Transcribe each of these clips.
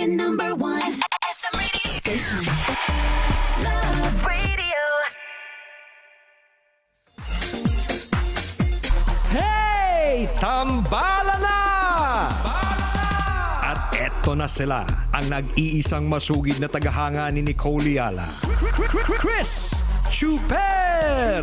is number one. SM radio station. Love radio. Hey! Tambala na! At eto na sila, ang nag-iisang masugid na tagahanga ni Nicole Yala. Chris Chuper!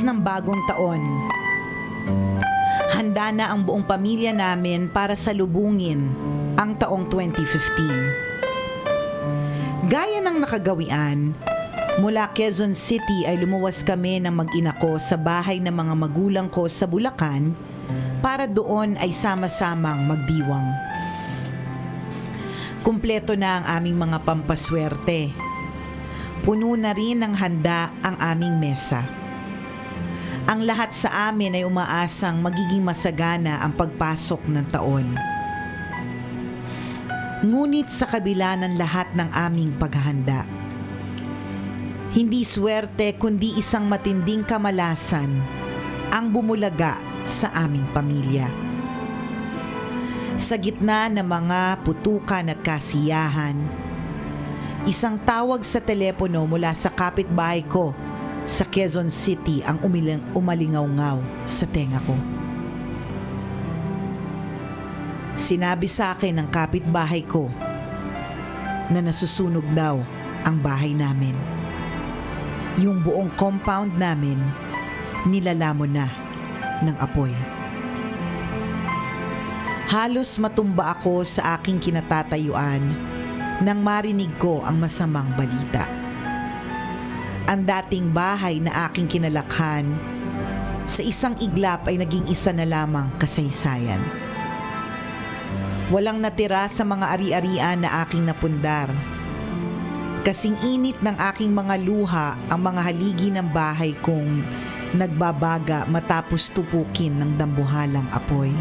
Bisperas ng bagong taon. Handa na ang buong pamilya namin para salubungin ang taong 2015. Gaya ng nakagawian, mula Quezon City ay lumuwas kami ng mag-ina ko sa bahay ng mga magulang ko sa Bulacan para doon ay sama-samang magdiwang. Kumpleto na ang aming mga pampaswerte. Puno na rin ng handa ang aming mesa. Ang lahat sa amin ay umaasang magiging masagana ang pagpasok ng taon. Ngunit sa kabila ng lahat ng aming paghahanda, hindi swerte kundi isang matinding kamalasan ang bumulaga sa aming pamilya. Sa gitna ng mga putukan at kasiyahan, isang tawag sa telepono mula sa kapitbahay ko sa Quezon City ang umilang, umalingaw-ngaw sa tenga ko. Sinabi sa akin ng kapitbahay ko na nasusunog daw ang bahay namin. Yung buong compound namin nilalamon na ng apoy. Halos matumba ako sa aking kinatatayuan nang marinig ko ang masamang balita. Ang dating bahay na aking kinalakhan sa isang iglap ay naging isa na lamang kasaysayan. Walang natira sa mga ari-arian na aking napundar. Kasing init ng aking mga luha ang mga haligi ng bahay kong nagbabaga matapos tupukin ng dambuhalang apoy.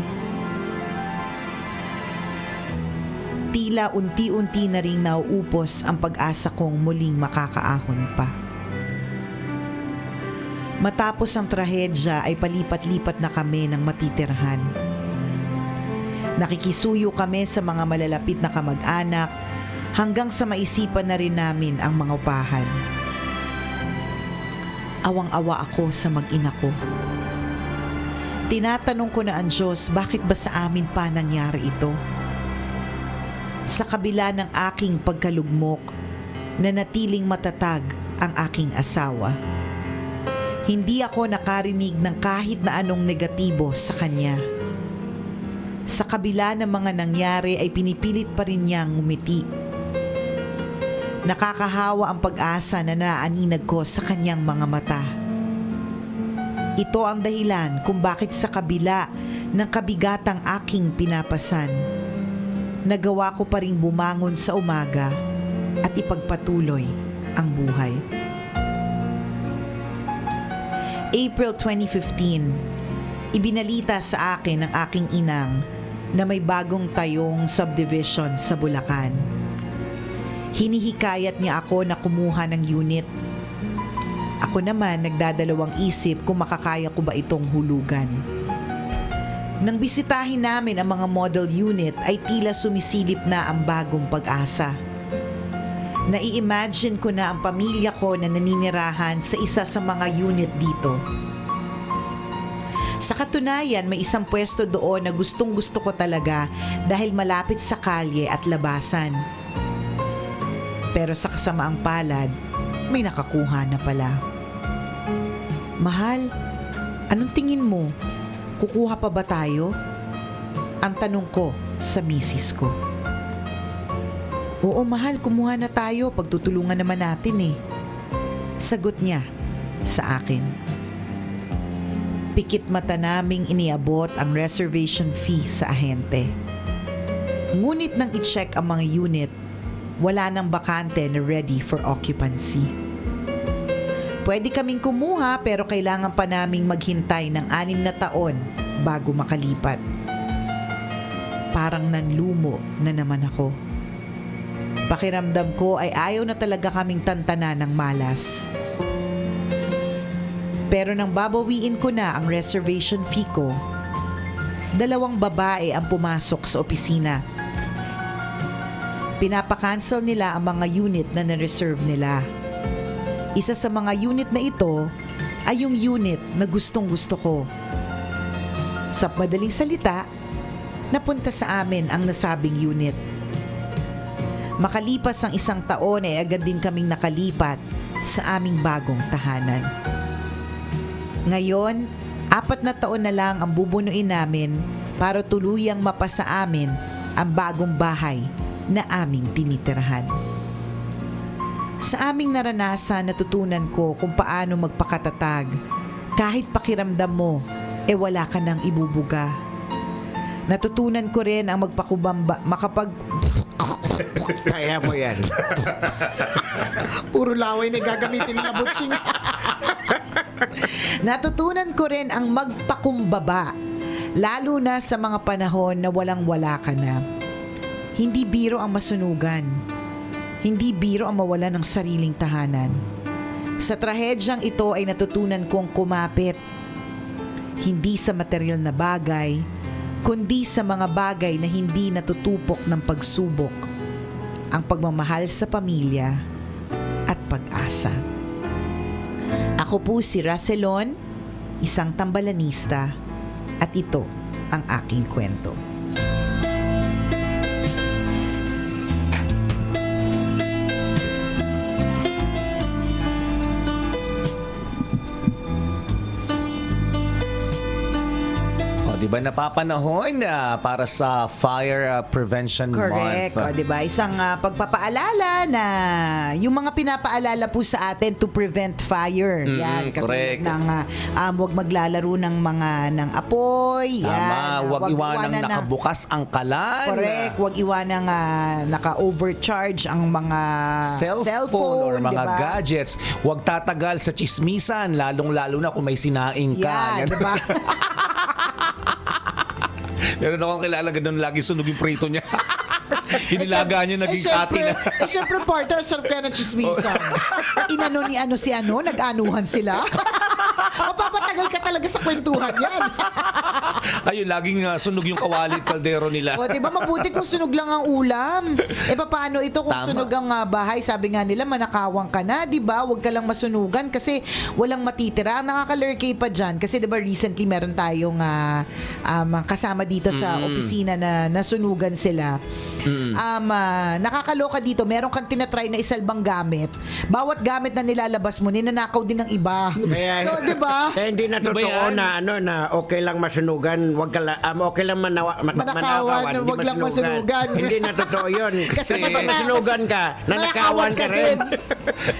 Tila unti-unti na ring nauupos ang pag-asa kong muling makakaahon pa. Matapos ang trahedya ay palipat-lipat na kami ng matitirhan. Nakikisuyo kami sa mga malalapit na kamag-anak hanggang sa maisipan na rin namin ang mga upahan. Awang-awa ako sa mag-ina ko. Tinatanong ko na ang Diyos bakit ba sa amin pa nangyari ito? Sa kabila ng aking pagkalugmok, nanatiling matatag ang aking asawa. Hindi ako nakarinig ng kahit na anong negatibo sa kanya. Sa kabila ng mga nangyari ay pinipilit pa rin niyang ngumiti. Nakakahawa ang pag-asa na naaninag ko sa kanyang mga mata. Ito ang dahilan kung bakit sa kabila ng kabigatang aking pinapasan, nagawa ko pa rin bumangon sa umaga at ipagpatuloy ang buhay. April 2015, ibinalita sa akin ng aking inang na may bagong tayong subdivision sa Bulacan. Hinihikayat niya ako na kumuha ng unit. Ako naman nagdadalawang isip kung makakaya ko ba itong hulugan. Nang bisitahin namin ang mga model unit ay tila sumisilip na ang bagong pag-asa. Nai-imagine ko na ang pamilya ko na naninirahan sa isa sa mga unit dito. Sa katunayan, may isang pwesto doon na gustong gusto ko talaga dahil malapit sa kalye at labasan. Pero sa kasamaang palad, may nakakuha na pala. Mahal, anong tingin mo? Kukuha pa ba tayo? Ang tanong ko sa misis ko. Oo mahal, kumuha na tayo. Pagtutulungan naman natin eh. Sagot niya sa akin. Pikit mata naming iniabot ang reservation fee sa ahente. Ngunit nang i-check ang mga unit, wala nang bakante na ready for occupancy. Pwede kaming kumuha pero kailangan pa naming maghintay ng anim na taon bago makalipat. Parang nanlumo na naman ako. Pakiramdam ko ay ayaw na talaga kaming tantana ng malas. Pero nang babawiin ko na ang reservation fee ko, dalawang babae ang pumasok sa opisina. Pinapakancel nila ang mga unit na na-reserve nila. Isa sa mga unit na ito ay yung unit na gustong gusto ko. Sa madaling salita, napunta sa amin ang nasabing unit. Makalipas ang isang taon ay agad din kaming nakalipat sa aming bagong tahanan. Ngayon, apat na taon na lang ang bubunuin namin para tuluyang mapasa amin ang bagong bahay na aming tinitirahan. Sa aming naranasan, natutunan ko kung paano magpakatatag. Kahit pakiramdam mo, e wala ka nang ibubuga. Natutunan ko rin ang magpakubamba, makapag... Kaya mo yan. Puro laway na gagamitin na butching. Natutunan ko rin ang magpakumbaba. Lalo na sa mga panahon na walang-wala ka na. Hindi biro ang masunugan. Hindi biro ang mawala ng sariling tahanan. Sa trahedyang ito ay natutunan kong kumapit. Hindi sa material na bagay, kundi sa mga bagay na hindi natutupok ng pagsubok. Ang pagmamahal sa pamilya at pag-asa. Ako po si Racelon, isang tambalanista, at ito ang aking kwento. Di ba napapanahon na para sa Fire uh, Prevention Correct. Month? O, di ba? Isang ah, pagpapaalala na yung mga pinapaalala po sa atin to prevent fire. Mm, yan. correct. Ng, ah, um, huwag maglalaro ng mga ng apoy. Tama, yan. huwag Huwag iwanang iwanan na- nakabukas ang kalan. Correct. Huwag iwanang ah, naka-overcharge ang mga Cellphone, or di mga ba? gadgets. Huwag tatagal sa chismisan, lalong-lalo na kung may sinaing ka. Yan, di ba? Meron akong kilala ganun lagi sunog yung prito niya. Hinilaga niya naging eh, syempre, kati na. eh, syempre, partner, sarap kaya ng chismisan. Inano ni ano si ano, nag-anuhan sila. Mapapatagal ka talaga sa kwentuhan yan. Ayun, laging uh, sunog yung kawali at kaldero nila. O, di ba mabuti kung sunog lang ang ulam? E paano ito kung Tama. sunog ang ah, bahay? Sabi nga nila, manakawang ka na, di ba? Huwag ka lang masunugan kasi walang matitira. Ang nakakalurkey pa dyan, kasi di ba recently meron tayong ah, um, kasama dito sa opisina na nasunugan sila. Um, ah, nakakaloka dito, meron kang tinatry na isalbang gamit. Bawat gamit na nilalabas mo, ninanakaw din ng iba. Kaya, so, di ba? Kaya hindi na Ano totoo na ano na okay lang masunugan, wag ka la- um, okay lang manawa, ma- Manakawan, hindi wag lang masunugan. hindi na totoo 'yun. Kasi Kasi pag mas- masunugan ka, nanakawan ka rin.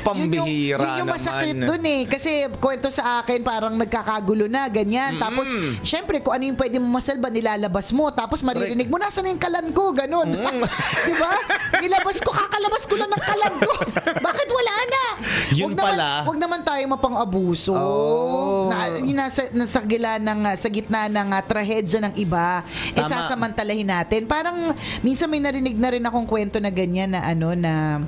Pambihira yun yung, yun yung masakit naman. dun eh. Kasi kwento sa akin, parang nagkakagulo na, ganyan. Tapos, syempre, kung ano yung pwede mo masalba, nilalabas mo. Tapos, maririnig mo, nasa na yung kalan ko? Ganon. Di ba? Nilabas ko, kakalabas ko lang ng kalan ko. Bakit wala na? Yun Wag naman, pala. Wag naman tayo mapang-abuso. Oh. Na, yun nasa, nasa, gila ng, ah, sa gitna ng ah, trahedya ng iba. Eh, Tama. sasamantalahin natin. Parang, minsan may narinig na rin akong kwento na ganyan na ano, na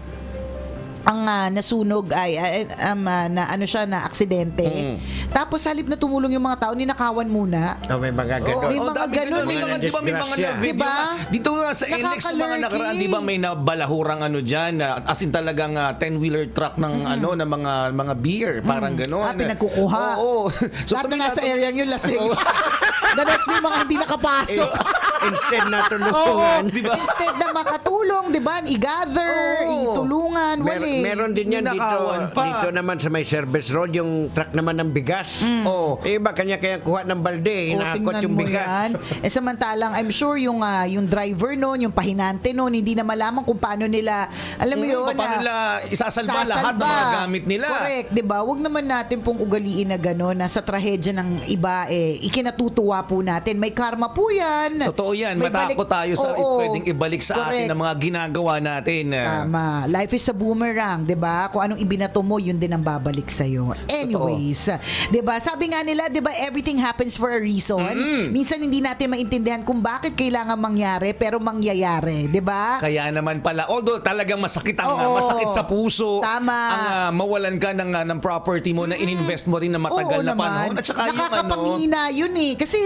ang ah, nasunog ay ay, um, ah, na ano siya na aksidente. Mm. Tapos halip na tumulong yung mga tao, ninakawan muna. Oh, may mga ganun. May oo, mga dami ganun ganun. May eh. mga, di ba, may mga video Diba? Dito nga sa NX, mga nakaraan, di ba, may nabalahurang ano dyan, na, as in talagang 10-wheeler truck ng ano, ng mga mga beer, parang gano'n. Ah, pinagkukuha. Oo. Lahat na nasa area yun lasing. The next day, mga hindi nakapasok. Instead na tulungan. di ba? Instead na makatulong, di ba? I-gather, Oo. itulungan, Mer- wali. meron din yan dito, pa. dito naman sa may service road, yung truck naman ng bigas. bigas. Oo. Eh, Iba kanya-kanya kuha ng balde, O, hinakot tingnan yung bigas. yan. Eh samantalang, I'm sure yung ah, yung driver noon, yung pahinante noon, hindi na malaman kung paano nila, alam mo Mm, yun, paano ah, nila isasalba lahat ng mga gamit nila. Correct, 'di ba? Huwag naman natin pong ugaliin na gano'n na sa trahedya ng iba eh ikinatutuwa po natin. May karma po 'yan. Totoo yan. May Matakot balik- tayo sa Oo. pwedeng ibalik sa atin Correct. ng mga ginagawa natin. Tama. Life is a boomerang, 'di ba? Kung anong ibinato mo, yun din ang babalik sa iyo. Anyways, 'di ba? Sabi nga nila, 'di ba, everything happens for a reason. Minsan hindi natin maintindihan kung bakit kailangan mangyari, pero mangyayari, 'di ba? Kaya naman pala, although talagang masakit ang Oo. masakit sa puso, Tama. ang ah, mawalan ka ng, ah, ng property mo na ininvest mo rin na matagal Oo na naman. panahon. At saka yung ano, Nakakapangina yun eh. Kasi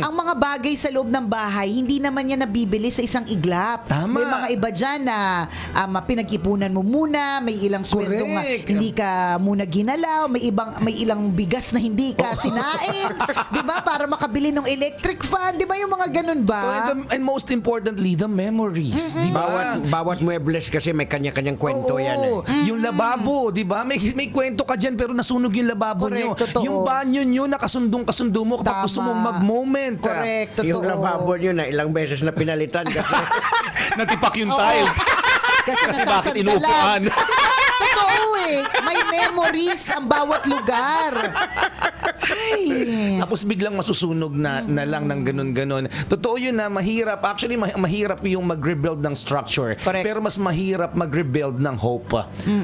ang mga bagay sa loob ng bahay, hindi naman yan nabibili sa isang iglap. Tama. May mga iba dyan na um, pinag-ipunan mo muna, may ilang sweldo nga Correct. hindi ka muna ginalaw, may ibang may ilang bigas na hindi ka sinain. 'Di ba? Para makabili ng electric fan, 'di ba yung mga ganun Oh, ba? and, the- and most importantly, the memories. Di ba? Bawat, bawat muebles kasi may kanya-kanyang kwento Oo, yan eh. Yung lababo, di ba? May, may kwento ka dyan pero nasunog yung lababo Correct, nyo. totoo. Yung banyo nyo, nakasundong kasundo mo kapag Tama. gusto mong mag-moment. Correct, totoo. Yung lababo nyo na ilang beses na pinalitan kasi Natipak yung tiles. Kasi, Kasi bakit inuupuan? Totoo eh. May memories ang bawat lugar. Ay. Tapos biglang masusunog na, na lang ng ganun-ganun. Totoo yun na mahirap. Actually, ma- mahirap yung mag-rebuild ng structure. Correct. Pero mas mahirap mag-rebuild ng hope.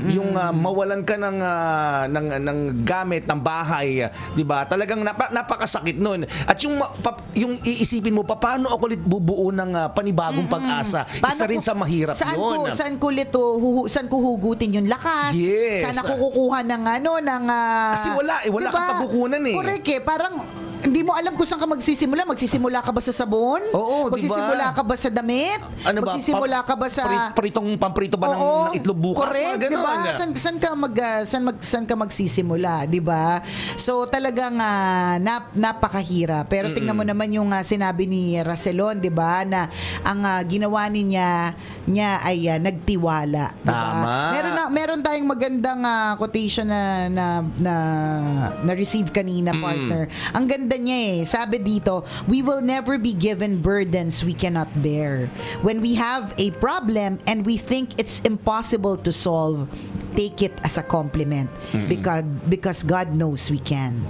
Yung ah, mawalan ka ng, ah, ng, ng gamit, ng bahay. di ba Talagang napa- napakasakit nun. At yung, ma- pa- yung iisipin mo, pa, paano ako ulit bubuo ng ah, panibagong pag-asa? Isa Paano rin ko- sa mahirap saan yun. Ko, saan ko lito, huhu, saan ko hugutin yung lakas? Yes. Saan ako kukuha ng ano, ng... ah, Kasi wala eh, wala kang pagkukunan eh. Correct eh, parang hindi mo alam kung saan ka magsisimula. Magsisimula ka ba sa sabon? Oo, di ba? Magsisimula ka ba sa damit? Ano ba? Magsisimula ka ba sa... prit- pritong, pamprito ba ng, Oo, ng itlog bukas? Correct, Mga 'di ba? ganun. Saan, saan ka mag ah, saan, mag saan ka magsisimula, 'di ba? So talagang ah, nap, napakahirap. Pero tingnan mo naman yung ah, sinabi ni Racelon, 'di ba, na ang ah, ginawa niya niya ay ah, nagtiwala, 'di ba? Tama. Meron na meron tayong magandang ah, quotation na na na, na receive kanina, partner. Ang ganda niya eh. Sabi dito, we will never be given burdens we cannot bear. When we have a problem and we think it's impossible to solve, take it as a compliment because because God knows we can.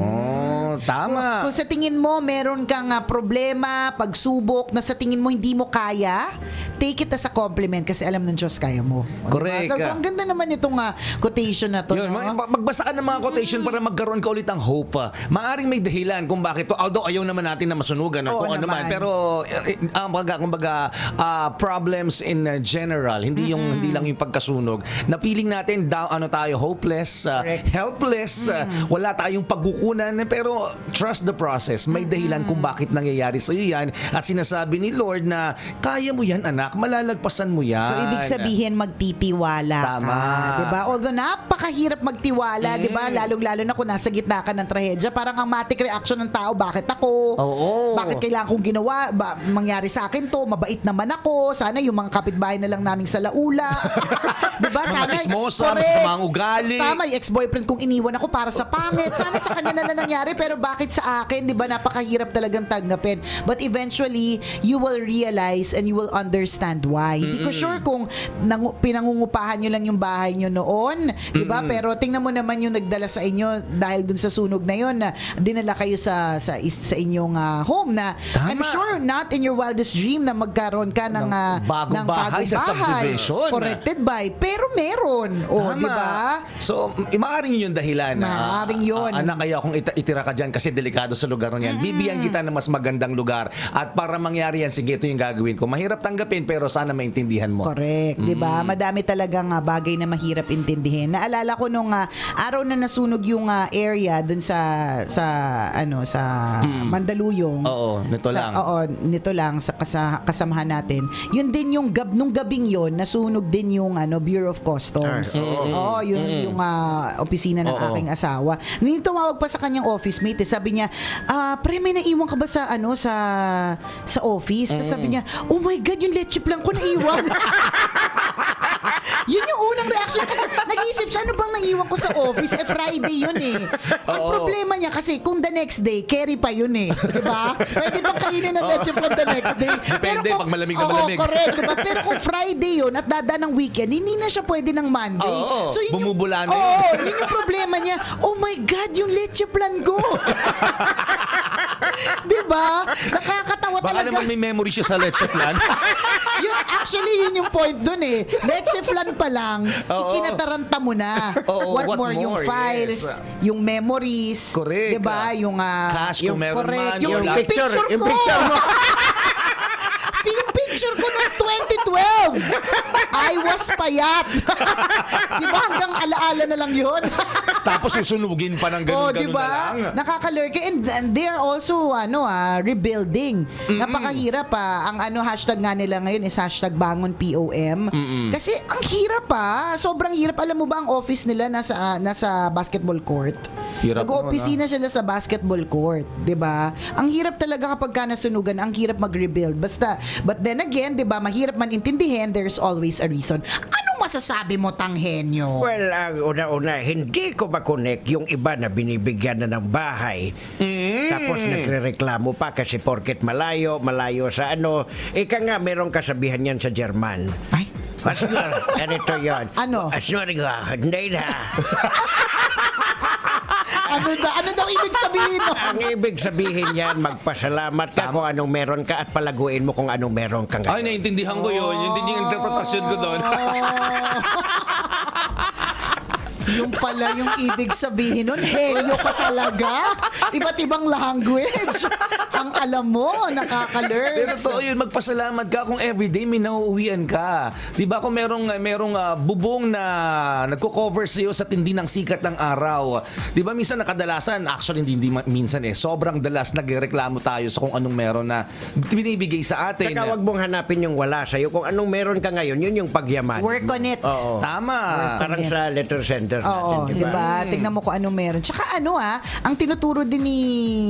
Oh, tama. Kung sa tingin mo meron kang ah, problema, pagsubok na sa tingin mo hindi mo kaya, take it as a compliment kasi alam ng Diyos kaya mo. Diba? Correct. So, ang ganda naman itong ah, quotation na to. Yun, no? mag- magbasa ka ng mga quotation para magkaroon ka ulit ng hope. ah. Maaring may dahilan kung bakit to. Although ayaw naman natin na masunugan o Oo kung ano man. Pero eh, eh, ah, kumbaga, kumbaga ah, problems in uh, general, hindi yung hindi lang yung pagkasunog. Napiling natin down ano tayo hopeless, Correct. helpless, ah, wala tayong pagkukunan pero trust the process. May dahilan kung bakit nangyayari sa iyo yan at sinasabi ni Lord na kaya mo yan anak, malalagpasan mo yan. So ibig sabihin magtitiwala Tama. ka, 'di ba? Although napakahirap magtiwala, 'di Mm. ba? Lalong-lalo na kung nasa gitna ka ng trahedya, parang ang matic reaction ng tao, bakit ako? Oo. Bakit kailangan kong ginawa? Ba, mangyari sa akin 'to, mabait naman ako. Sana yung mga kapitbahay na lang naming sa laula. 'Di ba? Mga Sana chismosa, Correct. masasamang ugali. Tama, yung ex-boyfriend kong iniwan ako para sa pangit. Sana sa kanya na lang nangyari, pero bakit sa akin? 'Di ba? Napakahirap talagang tanggapin. But eventually, you will realize and you will understand why. Hindi ko sure kung nangu- pinangungupahan nyo lang yung bahay nyo noon, 'di ba? Pero tingnan mo naman yung nagdala sa inyo dahil dun sa sunog na yon na dinala kayo sa sa sa inyong ah, home na Tama. I'm sure not in your wildest dream na magkaroon ka ng, Ng ah, bagong ng bahay sa subdivision. Corrected by. Pero meron. O, Tama. di ba? So, maaring yun dahilan. Maaring Ah, yun. ah, anak, kaya kung itira ka dyan kasi delikado sa lugar na yan, bibigyan kita ng mas magandang lugar. At para mangyari yan, sige, ito yung gagawin ko. Mahirap tanggapin, pero sana maintindihan mo. Correct, 'di ba? Madami talagang ah, bagay na mahirap intindihin. Naalala ko nung ah, araw na nasunog yung ah, area dun sa sa ano sa Mandaluyong. Oo, nito Sa- lang. Oo, nito lang sa kasa- kasamahan natin. Yun din yung gab nung gabing yon nasunog din yung ano Bureau of Customs. Ah, oo. Yun yung ah, opisina ng Oo. aking asawa. Nung tumawag pa sa kanyang office mate, eh, sabi niya, ah, pre, may naiwan ka ba sa ano sa sa office? Tapos sabi niya, oh my God, yung leche plan ko naiwan. yun yung unang reaction kasi nag-iisip siya, ano bang naiwan ko sa office? Eh, Friday yun eh. Ang Oo. problema niya kasi kung the next day, carry pa yun eh. Di ba? Pwede bang kainin ng leche plan the next day? Depende, pag malamig na Oo, malamig. correct. Di ba? Pero kung Friday yun at dada ng weekend, hindi na siya pwede ng Monday. Oo, yun yung- bumubula na yun. Oo, yun yung problema niya. Oh my God, yung leche plan ko. di ba? Nakakatawa Baka talaga. naman may memory siya sa leche plan. yun, actually, yun yung point dun eh. Leche flan pa lang, Oo. ikinataranta mo na. Oo, what, what more? Yung more? files, Yes. yung memories. Correct. Diba? Yung, ah, Cash kung meron correct. man, Yung, Yung wala. picture, picture yung ko. picture mo. yung picture ko noong 2012. I was payat. Di ba? Hanggang alaala na lang yun. Tapos susunugin pa ng Oh, ganun-ganun di ba? na lang. Nakakalurke and, and they are also ano ah rebuilding. Napakahirap pa. Ang ano hashtag nga nila ngayon is hashtag bangon POM. Kasi ang hirap pa. Sobrang hirap. Alam mo ba ang office nila nasa ah, nasa basketball court? Hirap Nag-opisina sila sa basketball court, 'di ba? Ang hirap talaga kapag ka nasunugan, ang hirap mag-rebuild. Basta but then again, 'di ba, mahirap man intindihin, there's always a reason. Anong masasabi mo tanghenyo? Well, ang una-una, hindi ko makonek yung iba na binibigyan na ng bahay. Tapos nagre-reklamo pa kasi porket malayo, malayo sa ano. Ika nga, merong kasabihan yan sa German. Ay, Asnor, ganito yon. Ano? Asnor nga, hindi na. ano daw, ano daw ibig sabihin mo? Ang ibig sabihin yan, magpasalamat ka kung anong meron ka at palaguin mo kung anong meron ka Ay, ngayon. naiintindihan ko yun. Yun din yung interpretasyon ko doon. yung pala yung ibig sabihin nun, henyo ka talaga. Iba't ibang language. Ang alam mo, Pero nakaka-learn. totoo yun, magpasalamat ka kung everyday may nauuwian ka. Di ba kung merong, merong ah, bubong na nagko-cover sa'yo sa tindi ng sikat ng araw. Di ba minsan nakadalasan, actually hindi, hindi minsan eh, sobrang dalas nagreklamo tayo sa kung anong meron na binibigay sa atin. Saka wag mong hanapin yung wala sa'yo. Kung anong meron ka ngayon, yun yung pagyaman. Work on it. Oo. Tama. Parang sa letter center Oo, natin, di ba? Tingnan mo kung ano meron. Tsaka ano ah, ang tinuturo din ni,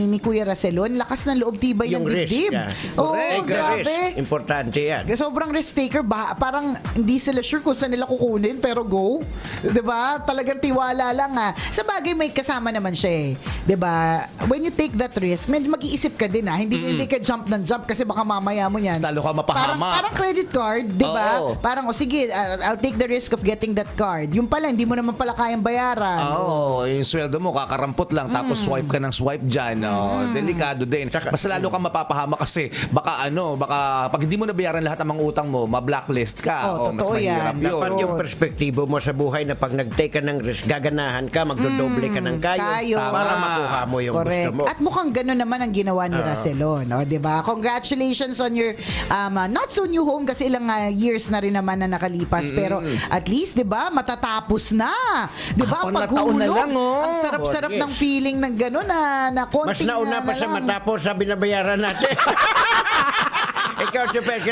ni Kuya Racelon, lakas ng loob tibay Yung ng risk. dibdib. yeah. Oo, a grabe. risk. Importante yan. Sobrang risk taker ba? Parang hindi sila sure kung saan nila kukunin pero go. 'Di ba? Talagang tiwala lang ah. Sa bagay may kasama naman siya eh. 'Di ba? When you take that risk, medyo mag-iisip ka din ah. Hindi hindi ka jump ng jump kasi baka mamaya mo yan. Lalo ka Parang, mapahama. parang credit card, 'di ba? Oo. Parang oh sige, I'll, I'll take the risk of getting that card. Yung pala hindi mo naman pala kayang bayaran. Oo, yung sweldo mo kakarampot lang tapos Mm. swipe ka ng swipe dyan. Oh, Delikado din. Mas lalo ka mapapahama kasi baka ano, baka pag hindi mo nabayaran lahat ng mga utang mo, ma-blacklist ka. Oo, Oh, mas totoo yan. mahirap yun. Dapat Yun. yung perspektibo mo sa buhay na pag nag-take ka ng risk, gaganahan ka, magdodoble ka ng kayo, kayo. para Tama. makuha mo yung Correct. gusto mo. At mukhang gano'n naman ang ginawa ni Racelon, no, 'di ba? Congratulations on your um, uh, not so new home kasi ilang uh, years na rin naman na nakalipas pero at least 'di ba matatapos na. 'Di ba? Apat na taon na lang, oh. Ang sarap-sarap ng feeling ng gano'n na na Mas konting nauna na, pa na sa lang. matapos sa binabayaran natin. Ikaw,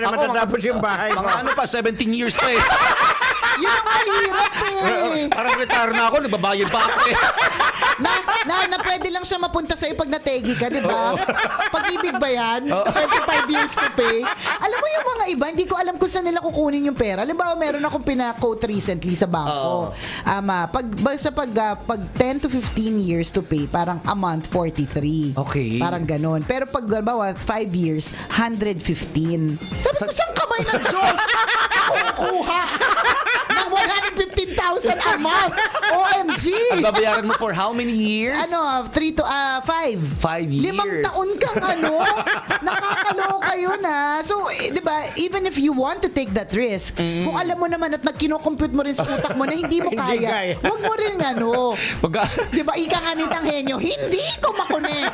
na Ako, matatapos yung bahay mo. Mga ano pa, 17 years pa eh. Yun ang mahirap eh. Parang retire na ako, nagbabayad pa ako eh. na, na, na pwede lang siya mapunta sa'yo pag nategi ka, di ba? Pag-ibig ba yan? 25 years to pay. Alam mo yung mga iba, hindi ko alam kung saan nila kukunin yung pera. Halimbawa, meron akong pina-quote recently sa bangko. Um, ah, pag, sa pag, ah, pag 10 to 15 years to pay, parang a month, 43. Okay. Parang ganon. Pero pag, halimbawa, 5 years, 115. Sabi ko, saan kamay ng Diyos? Kukuha ng 115,000 a month. OMG! Ang babayaran mo for how many years? Ano, 3 to 5. Five Limang years. taon kang ano, nakakaloka yun ah. So, eh, di ba, even if you want to take that risk, Mm. kung alam mo naman at nagkinocompute mo rin sa utak mo na hindi mo Hindi kaya, kaya. huwag mo rin ano. Pag, Di ba, ika nga nitang henyo, hindi ko makunik.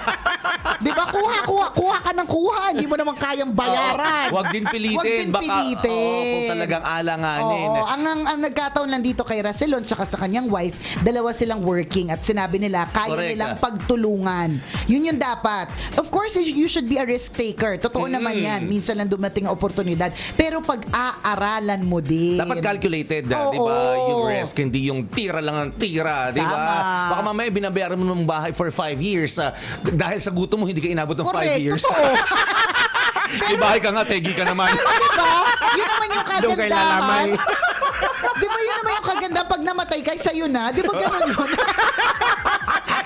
Di ba, kuha, kuha, kuha ka ng kuha, hindi mo naman kayang bayaran. Wag din pilitin. Wag din Baka, pilitin. oo, kung talagang alanganin. Oo, ang, ang, ang nagkataon lang dito kay Racelon tsaka sa kanyang wife, dalawa silang working at sinabi nila kaya Correct, nilang ah. pagtulungan. Yun yung dapat. Of course, you should be a risk taker. Totoo Mm. naman yan. Minsan lang dumating ang oportunidad. Pero pag-aaralan mo din. Dapat calculated, ah, Oo. di ba? Yung risk, hindi yung tira lang ang tira, di ba? Tama. Baka mamaya binabayaran mo ng bahay for five years. ah, dahil sa gutom mo, hindi ka inabot ng five Correct, years. totoo. May bahay ka nga, tegi ka naman. Pero diba, yun naman yung Doon kayo kagandahan. lalamay. Di ba yun naman yung kaganda pag namatay kay sa'yo na? Di ba ganun yun?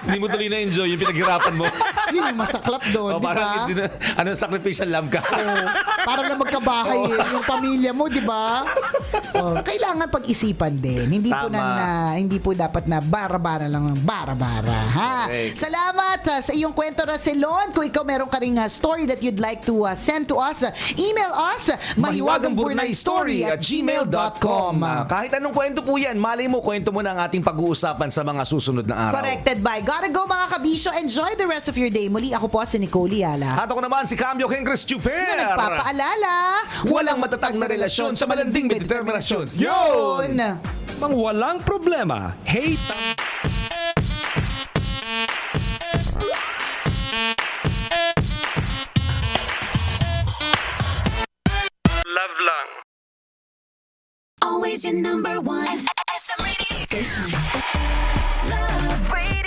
Hindi mo tuloy na-enjoy yung pinaghirapan mo. yun yung masaklap doon, O, di ba? parang, hindi na- ano, sacrificial lamb ka. Oo. para na magkabahay eh, yung pamilya mo, di ba? Oh, kailangan pag-isipan din. Hindi po Tama. na, na hindi po dapat na bara-bara lang ng bara-bara, ha? Correct. Salamat ah, sa iyong kwento Raselon. Kung ikaw meron ka ring ah, story that you'd like to ah, send to us, ah, email us mahiwagangburnaystory at gmail.com. Ah, Kahit anong kwento po yan, malay mo, kwento mo na ang ating pag-uusapan sa mga susunod na araw. Corrected by Gotta Go mga kabisyo. Enjoy the rest of your day. Muli ako po si Nicole Yala. At ako naman si Cambio Kengres Chuper. na nagpapaalala, Walang matatag na relasyon sa malanding may determinasyon. Yun! Mang walang problema. Hey, Always your number one. SM Radio Station. Love Radio.